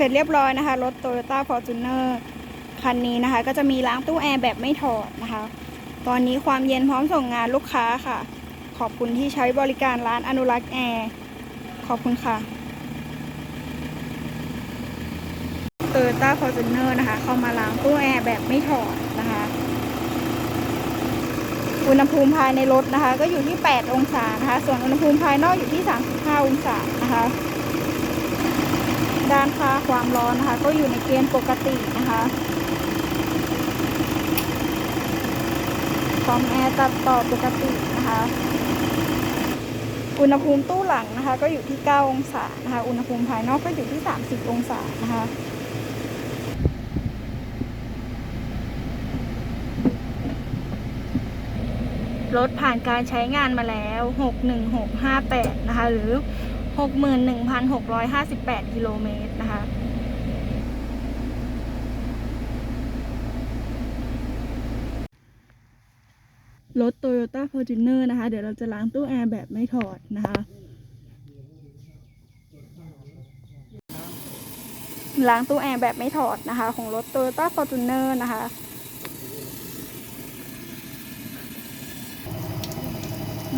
เสร็จเรียบร้อยนะคะ รถ Toyota Fortuner คันนี้นะคะ ก็จะมีล้างตู้แอร์แบบไม่ถอดนะคะ ตอนนี้ความเย็นพร้อมส่งงานลูกค้าค่ะ ขอบคุณที่ใช้บริการร้านอนุรักษ์แอร์ ขอบคุณค่ะ Toyota Fortuner นะคะ เข้ามาล้างตู้แอร์แบบไม่ถอดนะคะ อุณหภูมิภายในรถนะคะ ก็อยู่ที่ 8 องศานะคะ ส่วนอุณหภูมิภายนอกอยู่ที่ 35 องศานะคะ ด้านค่าความร้อนนะคะ ก็อยู่ในเกณฑ์ปกตินะคะคอมแอร์ตัดต่อปกตินะคะ อุณหภูมิตู้หลังนะคะ ก็อยู่ที่ 9 องศานะคะ อุณหภูมิภายนอกก็อยู่ที่ 30 องศานะคะรถผ่านการใช้งานมาแล้ว 61658 นะคะ หรือ 61,658 กิโลเมตรนะคะรถ Toyota Fortuner นะคะ เดี๋ยวเราจะล้างตู้แอร์แบบไม่ถอดนะคะ ล้างตู้แอร์แบบไม่ถอดนะคะ ของรถ Toyota Fortuner นะคะ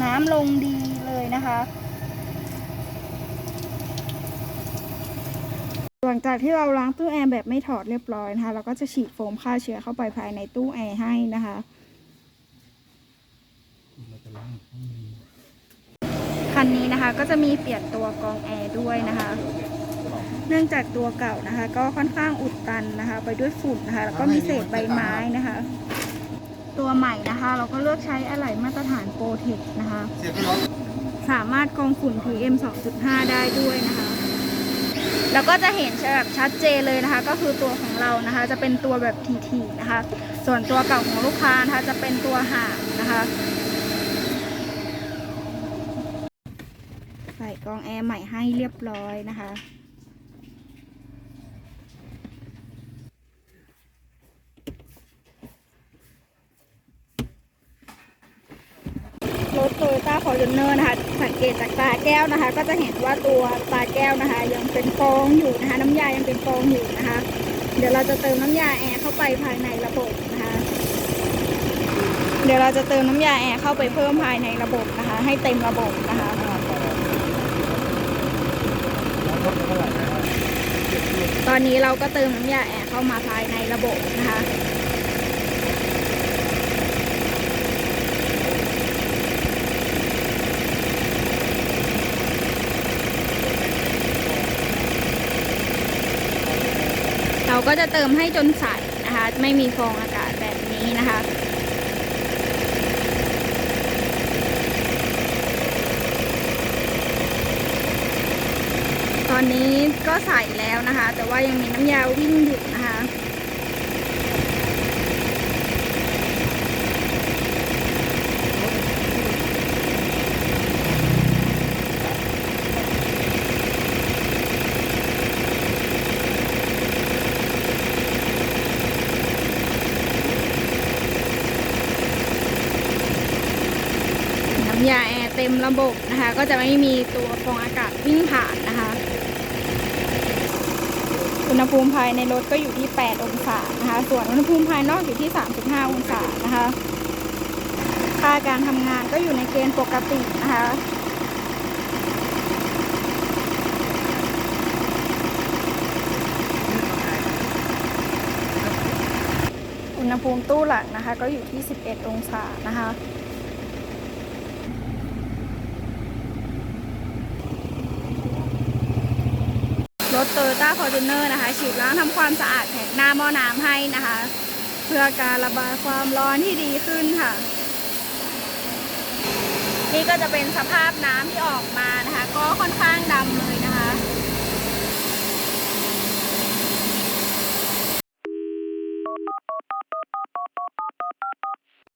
น้ำลงดีเลยนะคะ ลังจากที่เราล้างตู้แอร์แบบไม่ถอดเรียบร้อยนะคะ เราก็จะฉีดโฟมฆ่าเชื้อเข้าไปภายในตู้แอร์ให้นะคะคันนี้นะคะก็จะมีเปลี่ยนตัวกรองแอร์ด้วยนะคะ เนื่องจากตัวเก่านะคะ ก็ค่อนข้างอุดตันนะคะ ไปด้วยฝุ่นนะคะ แล้วก็มีเศษใบไม้นะคะ ตัวใหม่นะคะ เราก็เลือกใช้อะไหล่มาตรฐานโปรเทคนะคะ สามารถกรองฝุ่น PM 2.5 ได้ด้วยนะคะ แล้วก็จะเห็นแบบชัดเจนเลยนะคะ ก็คือตัวของเรานะคะ จะเป็นตัวแบบทีๆนะคะ ส่วนตัวเก่าของลูกค้านะคะจะเป็นตัวห่างนะคะใส่กองแอร์ใหม่ให้เรียบร้อยนะคะ รถโตโยต้าฟอร์ จูเนอร์นะคะ สังเกตจากตาแก้วนะคะ ก็จะเห็นว่าตัวตาแก้วนะคะ ยังเป็นฟองอยู่นะคะ น้ำยายังเป็นฟองอยู่นะคะ เดี๋ยวเราจะเติมน้ำยาแอร์เข้าไปภายในระบบนะคะ เดี๋ยวเราจะเติมน้ำยาแอร์เข้าไปเพิ่มภายในระบบนะคะ ให้เต็มระบบนะคะตอนนี้เราก็เติมน้ำยาแอร์เข้ามาภายในระบบนะคะ เราก็จะเติมให้จนใสนะคะ ไม่มีฟองอากาศแบบนี้นะคะ ตอนนี้ก็ใส่แล้วนะคะ แต่ว่ายังมีน้ำยาวิ่งอยู่นะ ยาแอร์เต็มระบบนะคะ ก็จะไม่มีตัวฟองอากาศวิ่งผ่านนะคะ อุณหภูมิภายในรถก็อยู่ที่ 8 องศานะคะ ส่วนอุณหภูมิภายนอกอยู่ที่ 35 องศานะคะ ค่าการทำงานก็อยู่ในเกณฑ์ปกตินะคะอุณหภูมิตู้หลังนะคะ ก็อยู่ที่ 11 องศานะคะ โตโยต้าฟอร์จูเนอร์นะคะ ฉีดล้างทำความสะอาดแผงหน้าหม้อน้ำให้นะคะ เพื่อการระบายความร้อนที่ดีขึ้นค่ะ นี่ก็จะเป็นสภาพน้ำที่ออกมานะคะ ก็ค่อนข้างดำเลย